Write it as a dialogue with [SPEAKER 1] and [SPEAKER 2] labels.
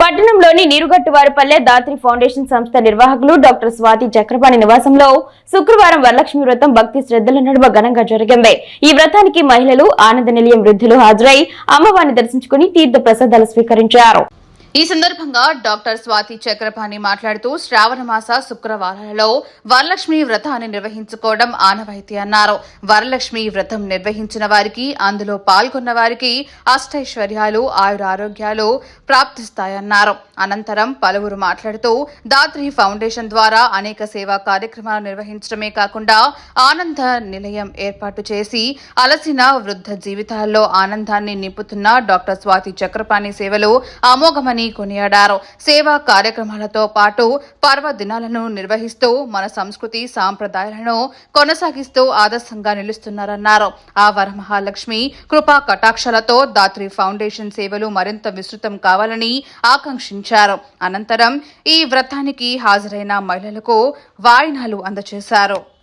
[SPEAKER 1] పట్టణంలోని నీరుగట్టువారిపల్లె దాత్రి ఫౌండేషన్ సంస్థ నిర్వాహకులు డాక్టర్ స్వాతి చక్రపాణి నివాసంలో శుక్రవారం వరలక్ష్మి వ్రతం భక్తి శ్రద్ధల నడుమ ఘనంగా జరిగింది. ఈ వ్రతానికి మహిళలు ఆనంద నిలయం వృద్ధులు హాజరై అమ్మవారిని దర్శించుకుని తీర్థ ప్రసాదాలు స్వీకరించారు.
[SPEAKER 2] ఈ సందర్భంగా డాక్టర్ స్వాతి చక్రపాణి మాట్లాడుతూ శ్రావణమాస శుక్రవారాలలో వరలక్ష్మి వ్రతాన్ని నిర్వహించుకోవడం ఆనవాయితీ అన్నారు. వరలక్ష్మి వ్రతం నిర్వహించిన వారికి అందులో పాల్గొన్న వారికి అష్టైశ్వర్యాలు ఆయురారోగ్యాలు ప్రాప్తిస్తాయన్నారు. అనంతరం పలువురు మాట్లాడుతూ దాత్రి ఫౌండేషన్ ద్వారా అనేక సేవా కార్యక్రమాలు నిర్వహించడమే కాకుండా ఆనంద నిలయం ఏర్పాటు చేసి అలసిన వృద్ధ జీవితాల్లో ఆనందాన్ని నింపుతున్న డాక్టర్ స్వాతి చక్రపాణి సేవలు అమోఘమని కొనియాడారు. సేవా కార్యక్రమాలతో పాటు పర్వదినాలను నిర్వహిస్తూ మన సంస్కృతి సాంప్రదాయాలను కొనసాగిస్తూ ఆదర్శంగా నిలుస్తున్నారన్నారు. ఆ వరమహాలక్ష్మి కృపా కటాక్షలతో దాత్రి ఫౌండేషన్ సేవలు మరింత విస్తృతం కావాలని ఆకాంక్షించారు. అనంతరం ఈ వ్రతానికి హాజరైన మహిళలకు వాయినాలు అందజేశారు